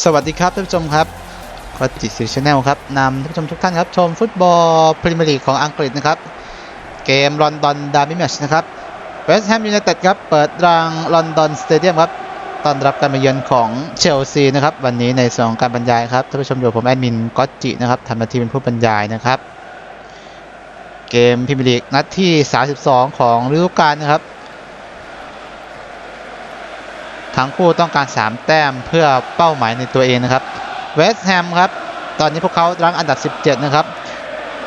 สวัสดีครับท่านผู้ชมครับก็จิสิชแนลครับนำท่านผู้ชมทุกท่านครับ ชมฟุตบอลพรีเมียร์ลีกของอังกฤษนะครับ เกมลอนดอนดาร์บี้แมชนะครับเวสต์แฮมยูไนเต็ดครับ เปิดรังลอนดอนสเตเดียมครับต้อนรับการมาเยือนของเชลซีนะครับ วันนี้ในสองการบรรยายครับท่านผู้ชมอยู่ผมแอดมินก็อตจินะครับทำหน้าที่เป็นผู้บรรยายนะครับ เกมพรีเมียร์ลีกนัดที่ 32 ของฤดูกาลนะครับ ทั้งคู่ต้องการ 3 แต้มเพื่อเป้าหมายในตัวเองนะครับเวสต์แฮมครับตอนนี้พวกเขารั้งอันดับ 17 นะครับ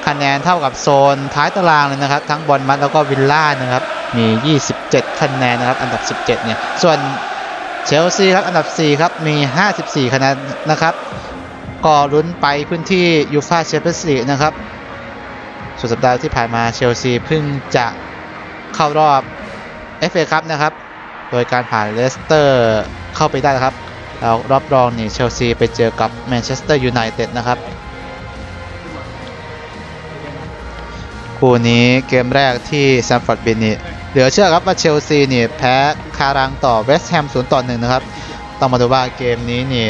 คะแนนเท่ากับโซนท้ายตารางเลยนะครับ ทั้งบอลมัดแล้วก็วิลล่านะครับมี 27 คะแนนนะครับ อันดับ 17 เนี่ย ส่วนเชลซีครับ อันดับ 4 ครับ มี 54 คะแนนนะครับ ก็ลุ้นไปพื้นที่ยูฟาแชมเปี้ยนส์ลีกนะครับสุดสัปดาห์ที่ผ่านมาเชลซีเพิ่งจะเข้ารอบ FA คัพนะครับ ดยการผ่านเลสเตอร์เข้าไปได้นะครับแล้วรอบรองนี่เชลซีไปเจอกับแมนเชสเตอร์ยูไนเต็ดนะครับคู่นี้เกมแรกที่แซมฟอร์ดบินนี่เหลือเชื่อครับว่าเชลซีนี่แพ้คารังต่อเวสต์แฮม0ต่อ1นะครับต้องมาดูว่าเกมนี้นี่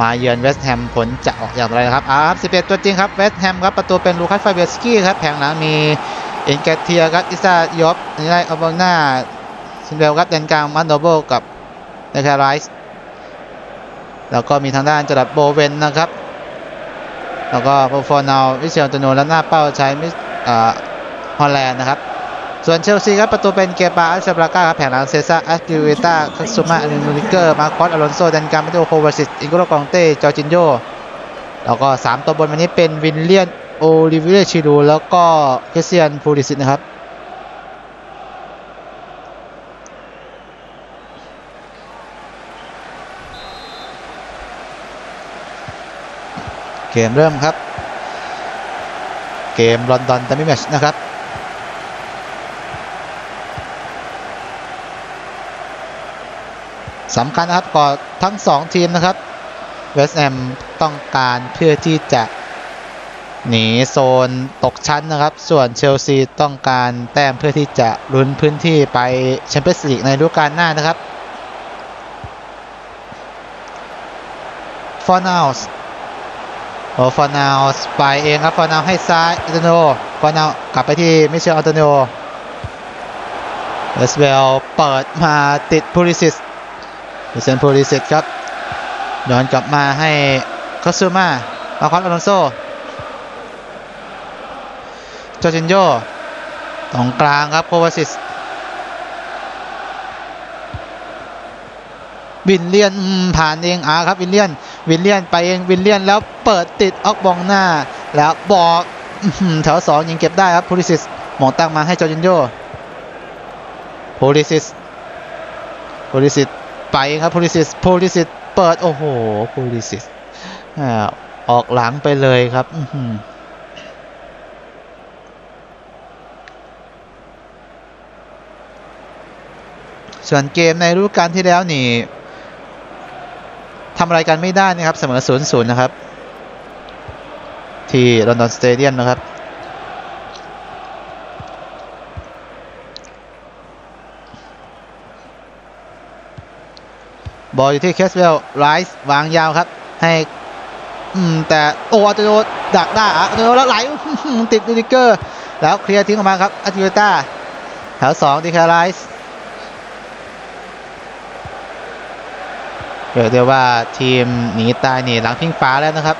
มาเยือนเวสต์แฮมผลจะออกอย่างไรนะครับอ่าครับ11 ตัวจริงครับเวสต์แฮมครับประตูเป็นลูคัสไฟเบสกี้ครับแผงหลังมีเอ็นแกเทียครับอิซายอบนิไลอัลโบนา ซินเวลครับแดนกลางมันโดโบกับเดคาไรส์แล้วก็มีทางด้านจรัดโบเวนนะครับ แล้วก็โปรฟอร์นาววิเชียรตโนและหน้าเป้าใช้มิสอ่าฮอลแลนด์นะครับ ส่วนเชลซีครับประตูเป็นเกปาอัลเซบราก้าครับแผงหลังเซซ่าอัสติเวต้าคัสซูมาอลินูริเกอร์มาคอสอลอนโซแดนการ์มิโดโควาซิสอิงโกโรกองเต้จอร์จินโยแล้วก็ 3 ตัวบนวันนี้เป็นวินเลียนโอลิเวียชิรูแล้วก็เคเซียนพูลิสิตนะครับ เกมเริ่มครับ เกมลอนดอนดัมมี่แมชนะครับ สำคัญนะครับก่อนทั้ง 2 ทีมนะครับเวสต์แฮมต้องการเพื่อที่จะหนีโซนตกชั้นนะครับ ส่วนเชลซีต้องการแต้มเพื่อที่จะลุ้นพื้นที่ไปแชมเปี้ยนส์ลีกในฤดูกาลหน้านะครับฟอนาวส์ โอ้ฟอนาวสไปเองครับฟอนาวให้ซ้ายอัตโนฟอนาวกลับไปที่มิเชลอัตโนเอสเวลเปิดมาติดพูลิซิสดิเซนโพลิเซตครับย้อนกลับมาให้คาซูมามาคอสอลอนโซจอร์จินโยตรงกลางครับโควาซิส วินเลียนผ่านเองอาครับวินเลียนวินเลียนไปเองวินเลียนแล้วเปิดติดออกบองหน้า แล้วบอกแถวสองยิงเก็บได้ครับโพลิซิสหมองตั้งมาให้จอร์จินโยโพลิซิสโพลิซิสไปครับโพลิซิสโพลิซิสเปิดโอ้โหโพลิซิสออกหลังไปเลยครับส่วนเกมในฤดูกาลที่แล้วนี่ ทำอะไรกันไม่ได้นะครับเสมอ0ูนย์นะครับ ที่ลอนดอนสเตเดียมนะครับ บอลอยู่ที่แคสเวลไรส์วางยาวครับ ให้อืมแต่โอ้อัตโนดักได้อะอัตโนแล้วไหลติดดิเกอร์ แล้วเคลียร์ทิ้งออกมาครับอาติเวต้าแถวสองดีแคไรส์ เรียกได้ว่าทีมหนีตายหนีหลังพิงฟ้าแล้วนะครับ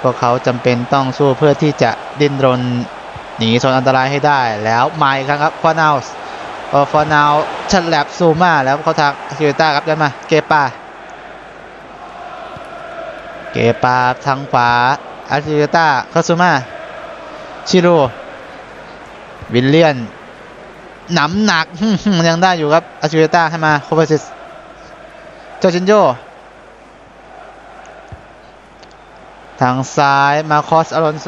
พวกเขาจำเป็นต้องสู้เพื่อที่จะดิ้นรนหนีโซนอันตรายให้ได้แล้วมาอีกครั้งครับฟอนาวส์พอฟอร์นาวฉลับซูมาแล้วเขาทางคิวต้าครับกันมาเกปาเกปาทางขวาอาซิวต้าคาซูมาชิโร่วิลเลียนหนำหนักยังได้อยู่ครับอาซิวต้าให้มาโคเบซิส จอร์จินโยทางซ้ายมาคอสอลอนโซ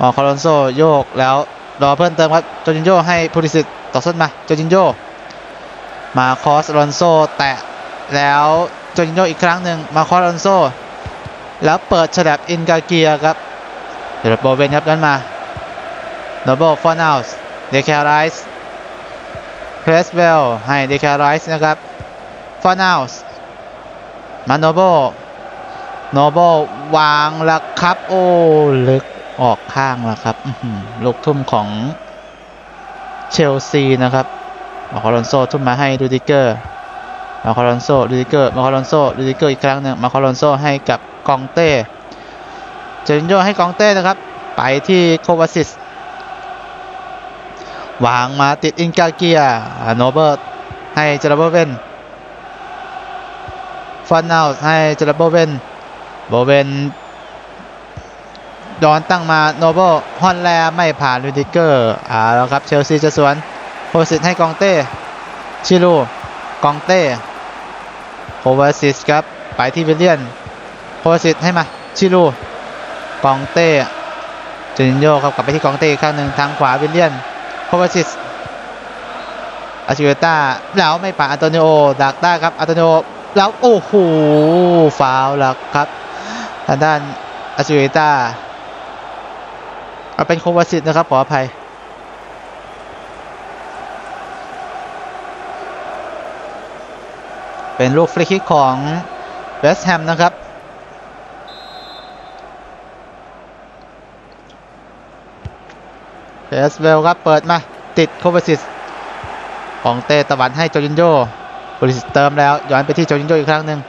ออกอลอนโซโยกแล้วรอเพิ่มเติมครับโจจินโยให้พูลิสิตต่อส้นมาโจจินโยมาคอสอลอนโซแตะแล้วโจจินโยอีกครั้งหนึ่งมาคอสอลอนโซแล้วเปิดฉลับอินกาเกียครับเดี๋ยวโบเวนครับนั้นมาโนเบลฟอนเอาส์เดคาไรส์เพรสเวลให้เดคาไรส์นะครับ ฟอนเอาส์มาโนโบโนโบวางแล้วครับ โอ้ลึกออกข้างแล้วครับลูกทุ่มของเชลซีนะครับมาคารอนโซทุ่มมาให้ดูดิเกอร์มาคารอนโซดูดิเกอร์มาคารอนโซดูดิเกอร์อีกครั้งหนึ่งมาคารอนโซให้กับกองเต้เจริญโยให้กองเต้นะครับ ไปที่โควาซิสวางมาติดอินกาเกียโนเบิร์ตให้เจราโบเวน ฟอนเนาให้เจราโบเวนโบเวนดอนตั้งมาโนเบลฮอนแลไม่ผ่านลูดิเกอร์อ่าแล้วครับเชลซีจะสวนโคสิตให้กองเต้ชิลูกองเต้โควาซิสครับไปที่วิลเลียนโควาซิตให้มาชิลูกองเต้เจนินโยครับกลับไปที่กองเต้อีกครั้งหนึ่งทางขวาวิลเลียนโควัซิสอาชิเวต้าแล้วไม่ผ่านอันโตนิโอดักได้ครับอันโตนิโอ แล้วโอ้โหฟาวล์แล้วครับทางด้านอาชิเวต้าเอาเป็นโควาซิสนะครับขออภัยเป็นลูกฟรีคิกของเวสต์แฮมนะครับเอสเวลครับ เปิดมา ติดโคเวซิสของเตตะวันให้โจจินโย โคเวซิสเติมแล้วย้อนไปที่โจจินโยอีกครั้งหนึ่ง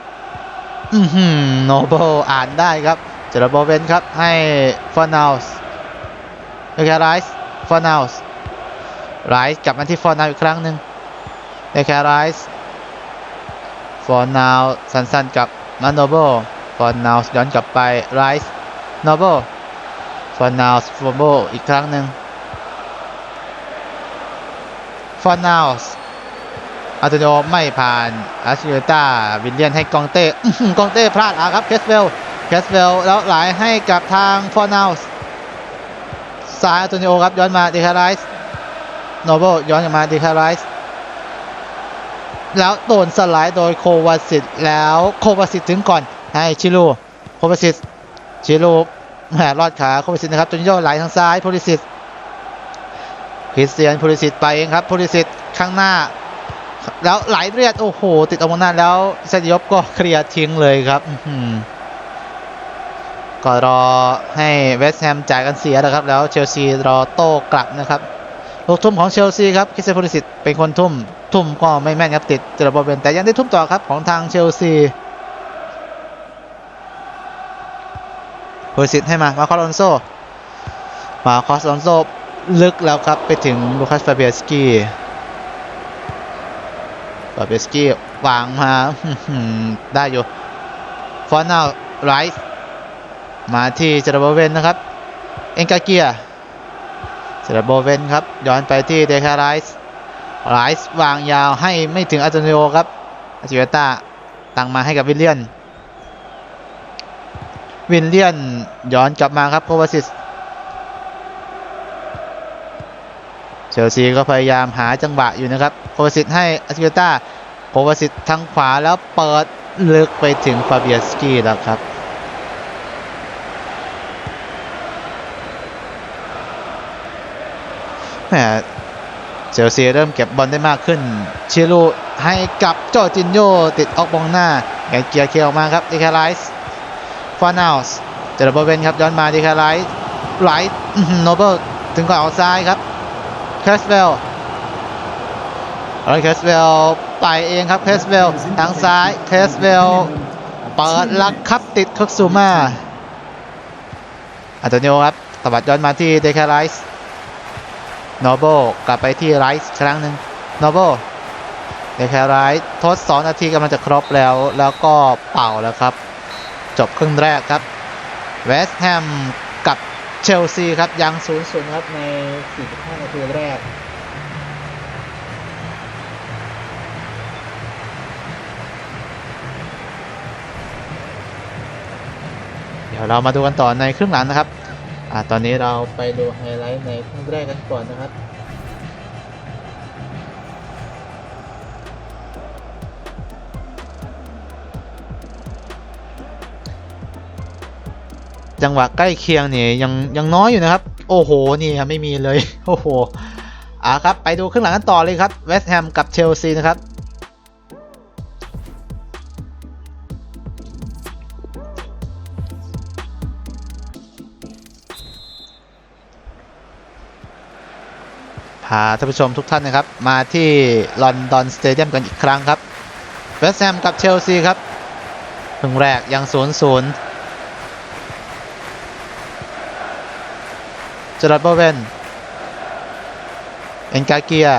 อือหือโนเบิลอ่านได้ครับเจอร์โบเวนครับให้ฟอนาวส์เอแคไรส์ฟอนาวส์ไรส์กลับมาที่ฟอนาวอีกครั้งหนึ่งเอแคไรส์ฟอนาวสั้นกับมาโนเบิลฟอนาวส์ย้อนกลับไปไรส์โนเบิลฟอนาวส์ฟอนโบอีกครั้งหนึ่งฟอนนาวส์ อัตโนไม่ผ่านอาชิเอต้าวิลเลียนให้กองเต้ก้อหือกองเต้พลาดอะครับเคสเวลเคสเวลแล้วไหลให้กับทางฟอนนาวส์ซ้ายอัลโนครับย้อนมาดีคาไรส์โนเบิลย้อนกลับมาดีคาไรส์แล้วโดนสไลด์โดยโควาสิตแล้วโควาสิตถึงก่อนให้ชิลูโควาสิตชิลูแหมรอดขาโควาสิตนะครับจนิโยไหลทางซ้ายโพลิสิตคริสเตียนโพลิสิตไปเองครับโพลิสิตข้างหน้า แล้วไหลเลือดโอ้โห ติดออกมาหน้าแล้วเซนยบก็เคลียร์ทิ้งเลยครับก็รอให้เวสต์แฮมจ่ายกันเสียนะครับ แล้วเชลซีรอโต้กลับนะครับลูกทุ่มของเชลซีครับคิสเตียนพูลิสิตเป็นคนทุ่ม ทุ่มก็ไม่แม่นครับติดเจอร์บอลเวนแต่ยังได้ทุ่มต่อครับของทางเชลซีพูลิสิตให้มา มาคอลอนโซ มาคอสลอนโซ ลึกแล้วครับ ไปถึงลูคัสฟาเบียสกี้ ฟาเบสกี้วางมาได้อยู่ฟอนนาไรส์มาที่เจรบเวนนะครับ เอ็นกาเกียเจรบเวนครับ ย้อนไปที่เดคาไรส์ไรส์วางยาวให้ไม่ถึงอัลโนโอครับอาจิเวต้าตั้งมาให้กับวิลเลียน วิลเลียนย้อนกลับมาครับโควาซิสเชลซีก็พยายามหาจังหวะอยู่นะครับ โควาซิตให้อาซิเกต้าโควาซิตทางขวาแล้วเปิดลึกไปถึงฟาเบียสกี้แล้วครับแหมเชลซีเริ่มเก็บบอลได้มากขึ้นชิลูให้กับโจจินโยติดออกบองหน้าแกเกียร์เคียร์ออกมาครับดิคาไลส์ฟอนาวส์เจอร์โบเวนครับย้อนมาดิคาไลส์ไลท์โนเบิลถึงก่อนออกซ้ายครับแคสเวล แล้วแคสเวลไปเองครับแคสเวลทางซ้ายแคสเวลเปิดลักครับติดคึกซูมาอันโตนิโอครับตวัดย้อนมาที่เดคาไรส์โนโบกลับไปที่ไรส์ครั้งหนึ่งโนโบเดคาไรส์ทด2นาทีกำลังจะครบแล้ว แล้วก็เป่าแล้วครับ จบครึ่งแรกครับเวสต์แฮมกับเชลซีครับยัง0ูนย์ครับใน 45 นาทีแรก ดี๋ยวเรามาดูกันต่อในครึ่งหลังนะครับอ่าตอนนี้เราไปดูไฮไลท์ในครึ่งแรกกันก่อนนะครับจังหวะใกล้เคียงเนี่ยยังยังน้อยอยู่นะครับ โอ้โหนี่ครับไม่มีเลย โอ้โหอ่าครับ ไปดูครึ่งหลังกันต่อเลยครับเวสต์แฮมกับเชลซีนะครับาท่านผู้ชมทุกท่านนะครับ มาที่ลอนดอนสเตเดียมกันอีกครั้งครับเวสต์แฮมกับเชลซีครับครึ่งแรกยัง0 0จอร์ดบเวนเอ็นกาเกีย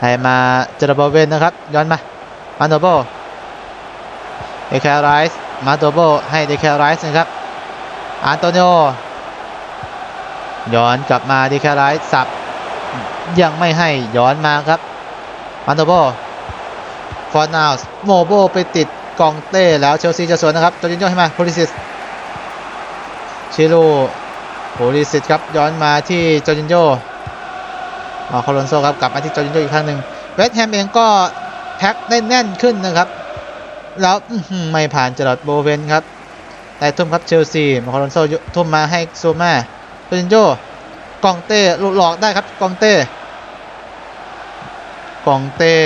ให้มาจอร์ดบเวนนะครับ ย้อนมามาโดโบเดคาไรส์มาโดโบให้เดคาไรส์นะครับอันโตนิโอย้อนกลับมาเดคาไรส์สับ ยังไม่ให้ย้อนมาครับมันโตโบฟอร์นาสโมโบไปติดกองเต้แล้วเชลซีจะสวนนะครับจอร์จินโยให้มาโพลิซิสชิโร่โพลิซิสครับย้อนมาที่จอร์จินโยมาคอลอนโซครับกลับมาที่จอร์จินโยอีกครั้งหนึ่งเวสต์แฮมเองก็แพ็คได้แน่นขึ้นนะครับ แล้วไม่ผ่านจรอดโบเวนครับได้ทุ่มครับเชลซีมาคอลอนโซทุ่มมาให้โซมาจอร์จินโยกองเต้หลุดหลอกได้ครับกองเต้ กองเต้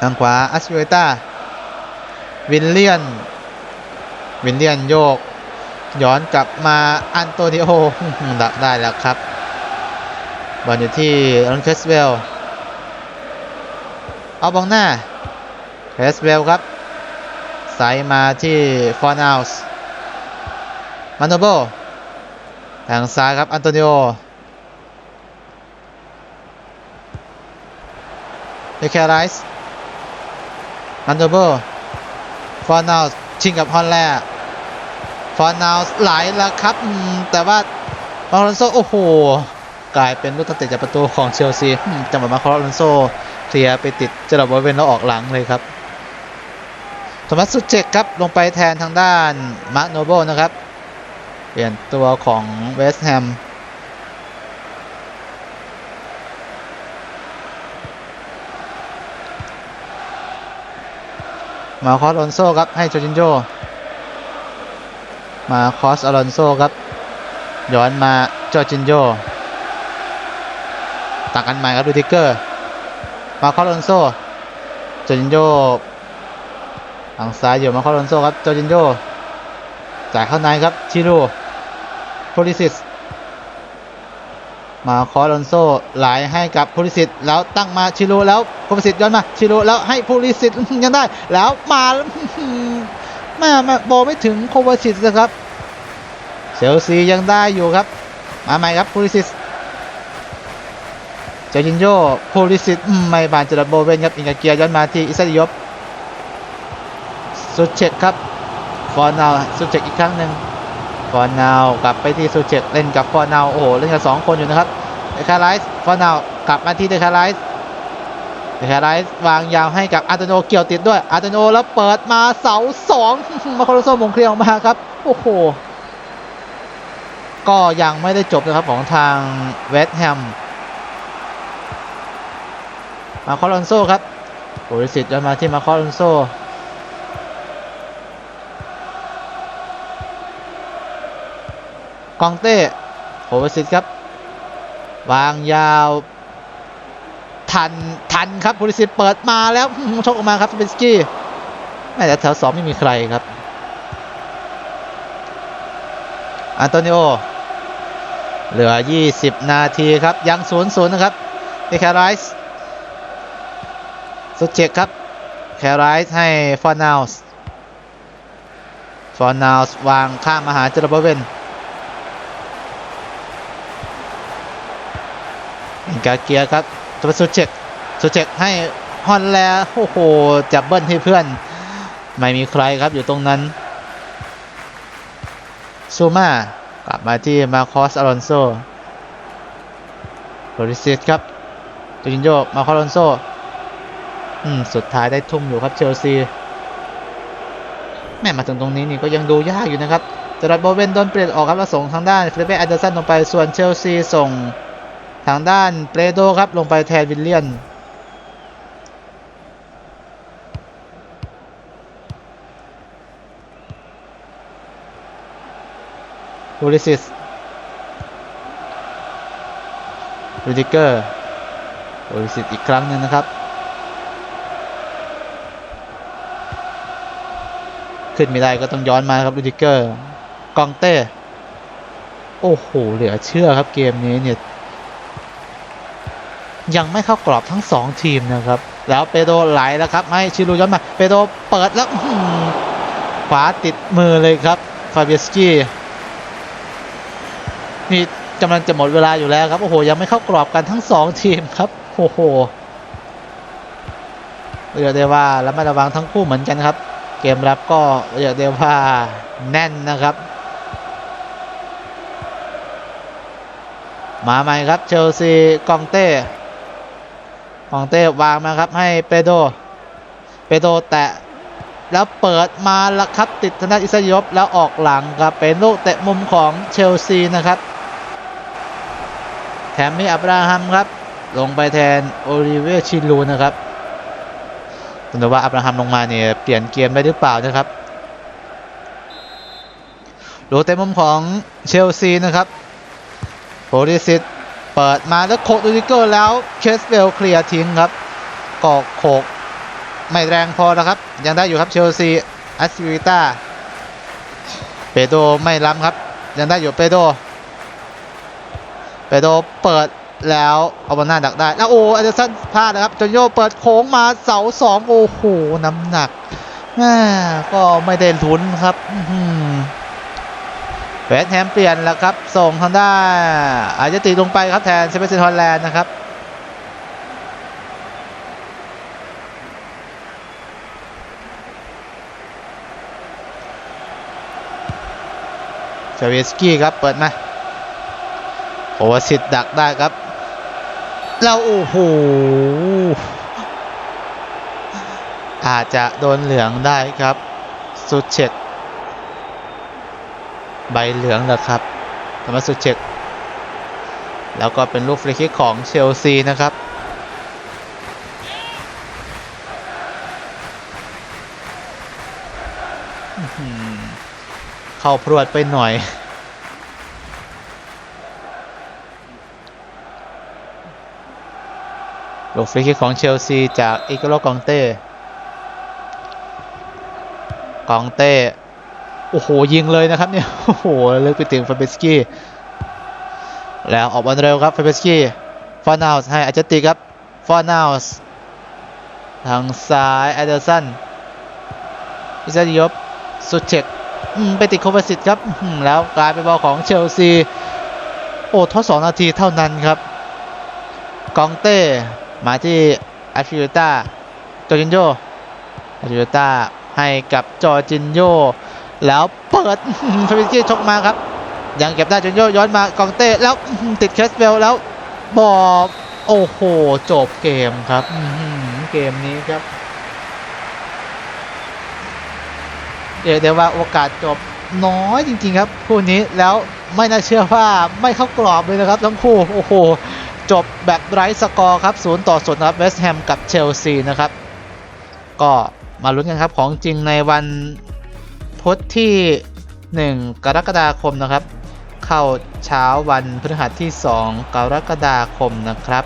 ทางขวาอัสเวต้าวินเลียน วินเลียนโยก ย้อนกลับมาอันโตนิโอดักได้แล้วครับบอลอยู่ที่รอนเคสเวลเอาบองหน้าเคสเวลครับใส่มาที่ฟอร์นาวส์มานโนโบทางซ้ายครับอันโตนิโอ เดคาไรส์อันโดเบอร์ฟอร์นาวชิงกับฮอนแลร์ฟอร์นาวไหลแล้วครับ แต่ว่ามาคอลอนโซ โอ้โห กลายเป็นลูกตั้งเตะจากประตูของเชลซีจังหวะมาคอลอนโซเคลียร์ไปติดจอร์บอลเวนแล้วออกหลังเลยครับโทมัสสุเจกครับ ลงไปแทนทางด้านมาร์โนเบิลนะครับ เปลี่ยนตัวของเวสต์แฮม มาคอสอลอนโซครับให้โจจินโจมาคอสอลอนโซครับย้อนมาโจจินโจต่างกันใหม่ครับดูทิกเกอร์ มาคอสอลอนโซจจินโจทางซ้ายอยู่มาคอสอลอนโซครับโจจินโจจ่ายเข้าในครับชิร่โพลิซิส มาคอลอนโซไหลให้กับโพลิซิสแล้วตั้งมาชิโร่แล้วโพลิซิสย้อนมาชิโร่แล้วให้โพลิซิสยังได้ แล้วมาแม่แม่บอลไม่ถึงโควาซิสนะครับเชลซียังได้อยู่ครับ มาใหม่ครับโพลิซิสเจอจินโยโพลิซิสอืมไม่ผ่านจระโบเวนครับอิงกาเกียย้อนมาที่อิสราเอลสุดเช็คครับฟอร์นาวซูเจกอีกครั้งหนึ่ง ฟอร์นาวกลับไปที่ซูเจกเล่นกับฟอร์นาวโอ้โหเล่นกันสองคนอยู่นะครับเดคาไรส์ฟอร์นาวกลับมาที่เดคาไรส์เดคาไรส์วางยาวให้กับอาร์ตโนเกี่ยวติดด้วยอาร์ตโนแล้วเปิดมาเสาสองมาคาโรโซมงเคลียร์ออกมาครับโอ้โหก็ยังไม่ได้จบนะครับของทางเวสต์แฮมมาคอลอนโซครับโอริสิตย้อนมาที่มาคอลอนโซ กองเต้โอเวอร์ซิตครับ วางยาวทันทันครับโพลิสิตเปิดมาแล้วชกออกมาครับสเปนสกี้แม่แต่แถวสองไม่มีใครครับอันโตนิโอเหลือ 20 นาทีครับ ยัง0ูนย์ศูนย์นะครับเดคาไรส์สุดเช็คครับแคไรส์ให้ฟอร์นาวส์ฟอร์นาวส์วางข้ามมาหาเจอร์บเวน กาเกียร์ครับตัวสุเจกสุเจกให้ฮอนแลโอ้โหจับเบิ้ลให้เพื่อน ไม่มีใครครับอยู่ตรงนั้นซูมากลับมาที่มาคอสอลอนโซโรดิซิสครับจูจินโยมาคอสอลอนโซอืมสุดท้ายได้ทุ่มอยู่ครับเชลซีแม่มาถึงตรงนี้นี่ก็ยังดูยากอยู่นะครับจรัดโบเวนโดนเปลี่ยนออกครับแล้วส่งทางด้านฟิลิเป้แอนเดอร์สันลงไปส่วนเชลซีส่ง ทางด้านเปโดครับลงไปแทนวิลเลียนบูริซิสรูดิเกอร์บูริซิสอีกครั้งหนึ่งนะครับ ขึ้นไม่ได้ก็ต้องย้อนมาครับรูดิเกอร์ กองเต้ โอ้โห เหลือเชื่อครับเกมนี้เนี่ย ยังไม่เข้ากรอบทั้ง 2 ทีมนะครับ แล้วเปโดไหลแล้วครับให้ชิลูย้อนมาเปโดเปิดแล้วขวาติดมือเลยครับฟาเบียสกี้นี่กำลังจะหมดเวลาอยู่แล้วครับ โอ้โห ยังไม่เข้ากรอบกันทั้ง 2 ทีมครับ โอ้โหเรียกได้ว่าระมัดระวังทั้งคู่เหมือนกันครับ เกมรับก็เรียกได้ว่าแน่นนะครับ มาใหม่ครับเชลซีกองเต้ กองเต้วางมาครับให้เปโดเปโดแตะแล้วเปิดมาล้วครับติดธนาอิสยบแล้วออกหลังครับเป็นลูกเตะมุมของเชลซีนะครับ แถมมีอับราฮัมครับ ลงไปแทนโอลิเวียชิลูนะครับต้องดูว่าอับราฮัมลงมาเนี่ยเปลี่ยนเกมได้หรือเปล่านะครับลูกเตะมุมของเชลซีนะครับโพลิสิต เปิดมาแล้วโคดูริเกอร์แล้วเคสเบลเคลียร์ทิ้งครับกอกโขกไม่แรงพอนะครับ ยังได้อยู่ครับเชลซีอัสวิต้าเปโดไม่ล้ำครับ ยังได้อยู่เปโดเปโดเปิดแล้วเอาบอลหน้าดักได้ แล้วโอ้อเดอร์สันพลาดนะครับจนโยเปิดโค้งมาเสาสองโอ้โหน้ำหนักแมก็ไม่ได้ลุ้นครับ อื้อหือแวสแฮมเปลี่ยนแล้วครับ ส่งทางด้านอาจจะตีลงไปครับแทนเซเบสเซียนฮอลแลนด์นะครับเจเวสกี้ครับ เปิดมาโอวสิตดักได้ครับแล้วโอ้โหอาจจะโดนเหลืองได้ครับ สุดเช็ด ใบเหลืองแล้วครับธรรมสุเชกแล้วก็เป็นลูกฟรีคิกของเชลซีนะครับเข้าพรวดไปหน่อยลูกฟรีคิกของเชลซีจากอิกโลกองเต้ กองเต้ โอ้โห ยิงเลยนะครับเนี่ย โอ้โหเลือกไปถึงฟาเบสกี้ แล้วออกบอลเร็วครับฟาเบสกี้ ฟอนาวส์ให้อาจติครับ ฟอนาวส์ทางซ้ายแอเดอร์สันอิซาดิยบสุดเช็คอืมไปติดโคเวสิตครับอืมแล้วกลายเป็นบอลของเชลซี โอ้ทดสองนาทีเท่านั้นครับ กองเต้ มาที่อาฟิโต้าจอร์จินโยอาฟิโต้าให้กับจอร์จินโย แล้วเปิดฟาบิกี้ชกมาครับ ยังเก็บได้จนโยย้อนมากองเต้แล้วติดแคสเบลแล้วบอบโอ้โห จบเกมครับเกมนี้ครับเรียกได้ว่าโอกาสจบน้อยจริง ๆ ครับคู่นี้แล้วไม่น่าเชื่อว่าไม่เข้ากรอบเลยนะครับทั้งคู่โอ้โห จบแบบไร้สกอร์ครับ0ต่อ0นะครับเวสต์แฮมกับเชลซีนะครับ ก็มาลุ้นกันครับของจริงในวัน พุธที่ 1 กรกฎาคมนะครับ เข้าเช้าวันพฤหัสที่ 2 กรกฎาคมนะครับ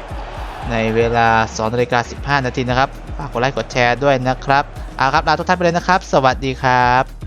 ในเวลา2นาฬิกา15 นาทีนะครับฝากกดไลค์กดแชร์ด้วยนะครับเอาครับลาทุกท่านไปเลยนะครับ สวัสดีครับ